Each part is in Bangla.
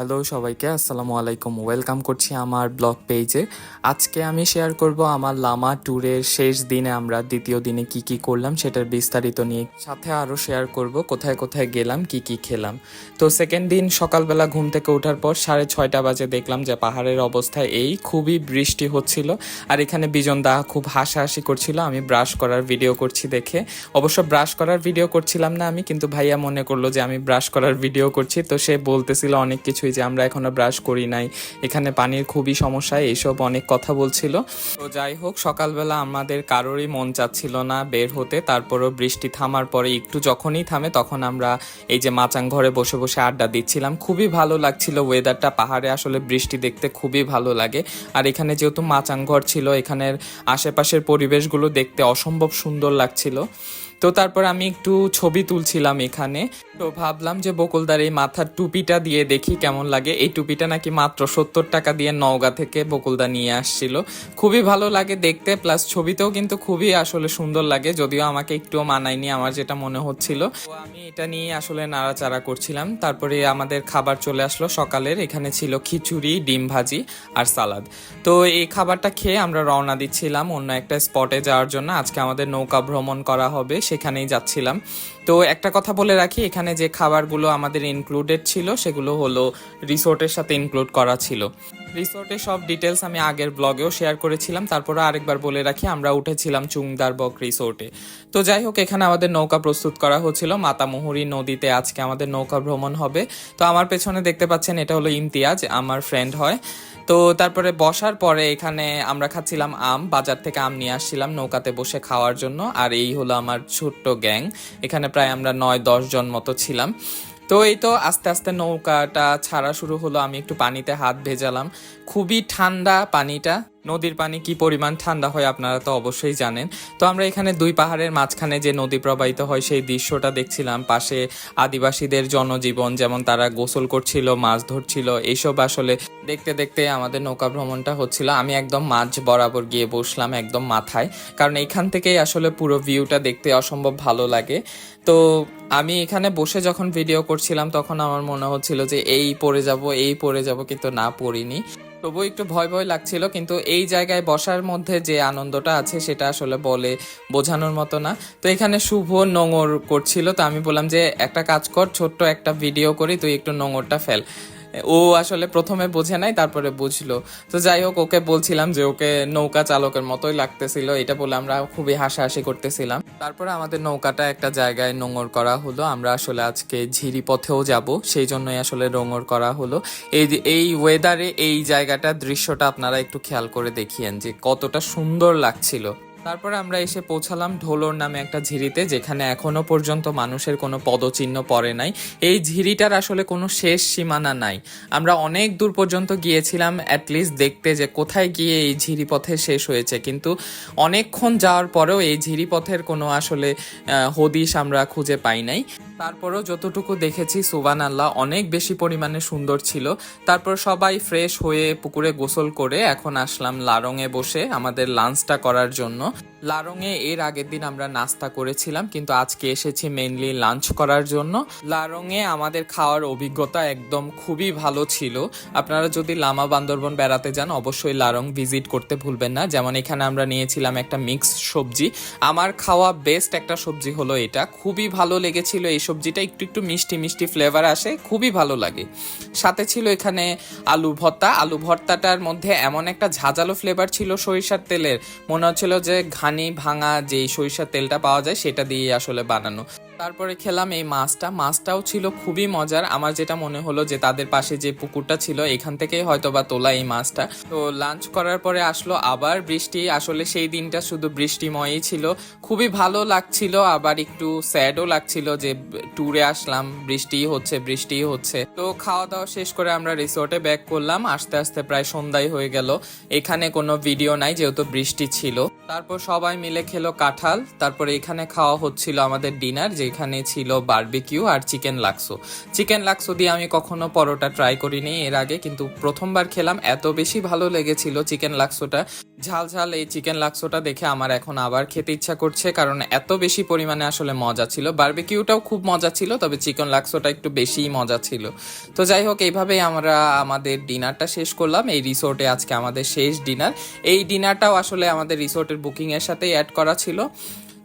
হ্যালো সবাইকে, আসসালামু আলাইকুম। ওয়েলকাম করছি আমার ব্লগ পেজে আজকে আমি শেয়ার করব আমার লামা ট্যুরের শেষ দিনে আমরা দ্বিতীয় দিনে কি কি করলাম, সেটার বিস্তারিত নিয়ে সাথে আরও শেয়ার করব, কোথায় কোথায় গেলাম, কি কি খেলাম। তো সেকেন্ড দিন সকালবেলা ঘুম থেকে ওঠার পর সাড়ে ছয়টা বাজে দেখলাম যে পাহাড়ের অবস্থা এই খুবই বৃষ্টি হচ্ছিল, আর এখানে বিজন দা খুব হাসাহাসি করছিল। আমি ব্রাশ করার ভিডিও করছি দেখে। অবশ্য ব্রাশ করার ভিডিও করছিলাম না আমি, কিন্তু ভাইয়া মনে করল যে আমি ব্রাশ করার ভিডিও করছি, তো সে বলতেছিল অনেক কিছুই যে আমরা এখনও ব্রাশ করি নাই। এখানে পানির খুবই সমস্যা, এইসব অনেক কথা বলছিল। তো যাই হোক, সকালবেলা আমাদের কারোরই মন চাচ্ছিল না বের হতে। তারপরও বৃষ্টি থামার পরে একটু যখনই থামে তখন আমরা এই যে মাচাং ঘরে বসে বসে আড্ডা দিচ্ছিলাম। খুবই ভালো লাগছিল ওয়েদারটা পাহাড়ে আসলে বৃষ্টি দেখতে খুবই ভালো লাগে। আর এখানে যেহেতু মাচাং ঘর ছিল, এখানের আশেপাশের পরিবেশগুলো দেখতে অসম্ভব সুন্দর লাগছিল। তো তারপর আমি একটু ছবি তুলছিলাম এখানে। তো ভাবলাম যে বকুলদার এই মাথার টুপিটা দিয়ে দেখি কেমন লাগে। এই টুপিটা নাকি মাত্র সত্তর টাকা দিয়ে নওগাঁ থেকে বকুলদা নিয়ে আসছিল। খুবই ভালো লাগে দেখতে, প্লাস ছবিতেও কিন্তু খুবই আসলে সুন্দর লাগে, যদিও আমাকে একটুও মানায়নি আমার যেটা মনে হচ্ছিল। তো আমি এটা নিয়ে আসলে নাড়াচাড়া করছিলাম। তারপরে আমাদের খাবার চলে আসলো সকালের, এখানে ছিল খিচুড়ি, ডিম ভাজি আর সালাদ। তো এই খাবারটা খেয়ে আমরা রওনা দিচ্ছিলাম অন্য একটা স্পটে যাওয়ার জন্য। আজকে আমাদের নৌকা ভ্রমণ করা হবে সেখানেই যাচ্ছিলাম। তো একটা কথা বলে রাখি, এখানে যে খাবারগুলো আমাদের ইনক্লুডেড ছিল, সেগুলো হলো রিসোর্টের সাথে ইনক্লুড করা ছিল। রিসোর্টের সব ডিটেলস আমি আগের ব্লগেও শেয়ার করেছিলাম তারপরে আরেকবার বলে রাখি, আমরা উঠেছিলাম চুংদারবক রিসোর্টে। তো যাই হোক, এখানে আমাদের নৌকা প্রস্তুত করা হচ্ছিল, মাতামুহুরি নদীতে আজকে আমাদের নৌকা ভ্রমণ হবে। তো আমার পেছনে দেখতে পাচ্ছেন, এটা হলো ইমতিয়াজ, আমার ফ্রেন্ড হয়। তো তারপরে বসার পরে এখানে আমরা খাচ্ছিলাম আম, বাজার থেকে আম নিয়ে আসছিলাম নৌকাতে বসে খাওয়ার জন্য, আর এই হলো আমার ছোট্ট গ্যাং। এখানে প্রায় আমরা নয় দশ জন মতো ছিলাম। তো এই তো আস্তে আস্তে নৌকাটা ছাড়া শুরু হলো। আমি একটু পানিতে হাত ভেজালাম। খুবই ঠান্ডা পানিটা। নদীর পানি কি পরিমাণ ঠান্ডা হয় আপনারা তো অবশ্যই জানেন। তো আমরা এখানে দুই পাহাড়ের মাঝখানে যে নদী প্রবাহিত হয় সেই দৃশ্যটা দেখছিলাম। পাশে আদিবাসীদের জনজীবন, যেমন তারা গোসল করছিল, মাছ ধরছিল এইসব আসলে দেখতে দেখতে আমাদের নৌকা ভ্রমণটা হচ্ছিল। আমি একদম মাঝ বরাবর গিয়ে বসলাম একদম মাথায়, কারণ এখান থেকেই আসলে পুরো ভিউটা দেখতে অসম্ভব ভালো লাগে। তো আমি এখানে বসে যখন ভিডিও করছিলাম, তখন আমার মনে হচ্ছিল যে এই পড়ে যাব, এই পড়ে যাব, কিন্তু না, পড়িনি। তবুও একটু ভয় ভয় লাগছিল, কিন্তু এই জায়গায় বসার মধ্যে যে আনন্দটা আছে সেটা আসলে বলে বোঝানোর মতো না। তো এখানে শুভ নোংর করছিল, তো আমি বললাম যে, একটা কাজ কর, ছোট্ট একটা ভিডিও করি, তুই একটু নোংরটা ফেল। ও আসলে প্রথমে বোঝে নাই, তারপরে বুঝলো। তো যাই হোক, ওকে বলছিলাম যে ওকে নৌকা চালকের মতোই লাগতেছিল, এটা বলে আমরা খুবই হাসাহাসি করতেছিলাম। তারপরে আমাদের নৌকাটা একটা জায়গায় নোংর করা হলো, আমরা আসলে আজকে ঝিরি পথেও যাব, সেই জন্যই আসলে নোংর করা হলো। এই এই ওয়েদারে এই জায়গাটার দৃশ্যটা আপনারা একটু খেয়াল করে দেখিয়েন যে কতটা সুন্দর লাগছিল। তারপরে আমরা এসে পৌঁছালাম ঢোলর নামে একটা ঝিরিতে, যেখানে এখনও পর্যন্ত মানুষের কোনো পদচিহ্ন পড়ে নাই। এই ঝিরিটার আসলে কোনো শেষ সীমানা নাই। আমরা অনেক দূর পর্যন্ত গিয়েছিলাম অ্যাটলিস্ট দেখতে যে কোথায় গিয়ে এই ঝিরি পথে শেষ হয়েছে। কিন্তু অনেকক্ষণ যাওয়ার পরেও এই ঝিরি পথের কোনো আসলে হদিশ আমরা খুঁজে পাই নাই। তারপরেও যতটুকু দেখেছি সুবান আল্লাহ অনেক বেশি পরিমাণে সুন্দর ছিল। তারপর সবাই ফ্রেশ হয়ে পুকুরে গোসল করে এখন আসলাম লারঙে বসে আমাদের লাঞ্চটা করার জন্য। লারঙে এর আগের দিন আমরা নাস্তা করেছিলাম, কিন্তু আজকে এসেছি মেনলি লাঞ্চ করার জন্য। লারঙে আমাদের খাওয়ার অভিজ্ঞতা একদম খুবই ভালো ছিল। আপনারা যদি লামা বান্দরবন বেড়াতে যান, অবশ্যই লারং ভিজিট করতে ভুলবেন না। যেমন এখানে আমরা নিয়েছিলাম একটা মিক্স সবজি। আমার খাওয়া বেস্ট একটা সবজি হলো এটা। খুবই ভালো লেগেছিল এই সবজিটা। একটু একটু মিষ্টি মিষ্টি ফ্লেভার আসে, খুবই ভালো লাগে। সাথে ছিল এখানে আলু ভর্তা। আলু ভর্তাটার মধ্যে এমন একটা ঝাঁঝালো ফ্লেভার ছিল সরিষার তেলের। মনে হচ্ছিল যে ঘানি ভাঙা যে সরিষার তেলটা পাওয়া যায় সেটা দিয়ে আসলে বানানো। তারপরে খেলাম এই মাছটা। মাছটাও ছিল খুবই মজার। আমার যেটা মনে হলো যে তাদের পাশে যে পুকুরটা ছিল, এখান থেকেই হয়তো বা তোলা এই মাছটা। তো লাঞ্চ করার পরে আসলো আবার বৃষ্টি। আসলে সেই দিনটা শুধু বৃষ্টিময়ই ছিল। খুবই ভালো লাগছিল, আবার একটু স্যাডও লাগছিল যে ট্যুরে আসলাম বৃষ্টি হচ্ছে বৃষ্টি হচ্ছে। তো খাওয়া দাওয়া শেষ করে আমরা রিসোর্টে ব্যাক করলাম। আস্তে আস্তে প্রায় সন্ধ্যায় হয়ে গেল। এখানে কোনো ভিডিও নাই, যেহেতু বৃষ্টি ছিল। তারপর সবাই মিলে খেলো কাঁঠাল। তারপরে এখানে খাওয়া হচ্ছিল আমাদের ডিনার যেগুলো এখানে ছিল বারবিকিউ আর চিকেন লাক্সো চিকেন লাক্সো দিয়ে আমি কখনো পরোটা ট্রাই করিনি এর আগে, কিন্তু প্রথমবার খেলাম, এত বেশি ভালো লেগেছিল চিকেন লাক্সোটা ঝাল ঝাল এই চিকেন লাক্সোটা দেখে আমার এখন আবার খেতে ইচ্ছা করছে, কারণ এত বেশি পরিমাণে আসলে মজা ছিল। বারবিকিউটাও খুব মজা ছিল, তবে চিকেন লাক্সোটা একটু বেশিই মজা ছিল। তো যাই হোক, এইভাবেই আমরা আমাদের ডিনারটা শেষ করলাম। এই রিসোর্টে আজকে আমাদের শেষ ডিনার। এই ডিনারটাও আসলে আমাদের রিসোর্টের বুকিংয়ের সাথেই অ্যাড করা ছিল।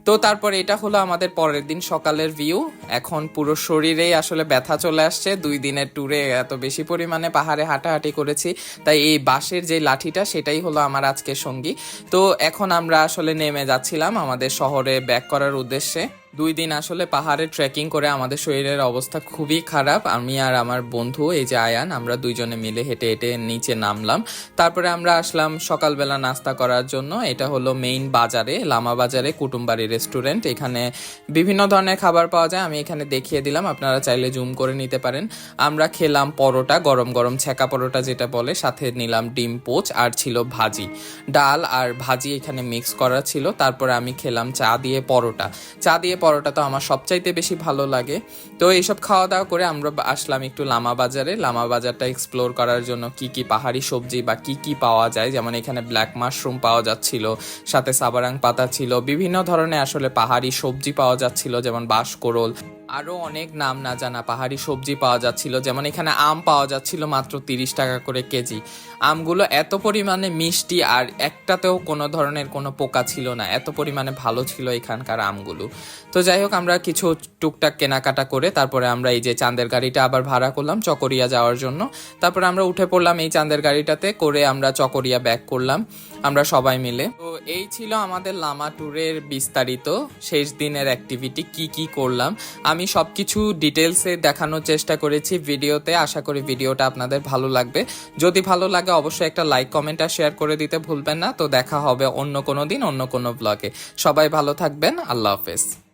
তো তারপর এটা হলো আমাদের পরের দিন সকালের ভিউ এখন পুরো শরীরেই আসলে ব্যথা চলে আসছে। দুই দিনের ট্যুরে এত বেশি পরিমাণে পাহাড়ে হাঁটাহাঁটি করেছি। তাই এই বাঁশের যে লাঠিটা, সেটাই হলো আমার আজকের সঙ্গী। তো এখন আমরা আসলে নেমে যাচ্ছিলাম আমাদের শহরে ব্যাক করার উদ্দেশ্যে। দুই দিন আসলে পাহাড়ে ট্রেকিং করে আমাদের শরীরের অবস্থা খুবই খারাপ। আমি আর আমার বন্ধু, এই যে আয়ান, আমরা দুইজনে মিলে হেঁটে হেঁটে নিচে নামলাম। তারপরে আমরা আসলাম সকালবেলা নাস্তা করার জন্য। এটা হলো মেইন বাজারে, লামা বাজারে, কুটুমবাড়ি রেস্টুরেন্ট এখানে বিভিন্ন ধরনের খাবার পাওয়া যায়। আমি এখানে দেখিয়ে দিলাম, আপনারা চাইলে জুম করে নিতে পারেন। আমরা খেলাম পরোটা, গরম গরম ছেঁকা পরোটা যেটা বলে, সাথে নিলাম ডিম পোচ আর ছিল ভাজি। ডাল আর ভাজি এখানে মিক্স করা ছিল। তারপরে আমি খেলাম চা দিয়ে পরোটা। চা দিয়ে পরোটা তো আমার সবচাইতে বেশি ভালো লাগে। তো এইসব খাওয়া দাওয়া করে আমরা আসলাম একটু লামা বাজারে। লামা বাজারটা এক্সপ্লোর করার জন্য কি কি পাহাড়ি সবজি বা কি কি পাওয়া যায়? যেমন এখানে ব্ল্যাক মাশরুম পাওয়া যাচ্ছিল, সাথে সাবারাং পাতা ছিল, বিভিন্ন ধরনের আসলে পাহাড়ি সবজি পাওয়া যাচ্ছিল, যেমন বাঁশকোরল আরও অনেক নাম না জানা পাহাড়ি সবজি পাওয়া যাচ্ছিল। যেমন এখানে আম পাওয়া যাচ্ছিল মাত্র তিরিশ টাকা করে কেজি। আমগুলো এত পরিমাণে মিষ্টি আর একটাতেও কোনো ধরনের কোনো পোকা ছিল না। এত পরিমাণে ভালো ছিল এখানকার আমগুলো। তো যাই হোক, আমরা কিছু টুকটাক কেনাকাটা করে তারপরে আমরা এই যে চাঁদের গাড়িটা আবার ভাড়া করলাম চকরিয়া যাওয়ার জন্য। তারপরে আমরা উঠে পড়লাম এই চাঁদের গাড়িটাতে করে আমরা চকরিয়া ব্যাক করলাম, আমরা সবাই মিলে। তো এই ছিল আমাদের লামা ট্যুরের বিস্তারিত শেষ দিনের অ্যাক্টিভিটি কি কি করলাম। আমি সব কিছু ডিটেলসে দেখানোর চেষ্টা করেছি ভিডিওতে। আশা করি ভিডিওটা আপনাদের ভালো লাগবে। যদি ভালো লাগে, অবশ্যই একটা লাইক কমেন্ট আর শেয়ার করে দিতে ভুলবেন না। তো দেখা হবে অন্য কোনো দিন, অন্য কোনো ব্লগে সবাই ভালো থাকবেন। আল্লাহ হাফেজ।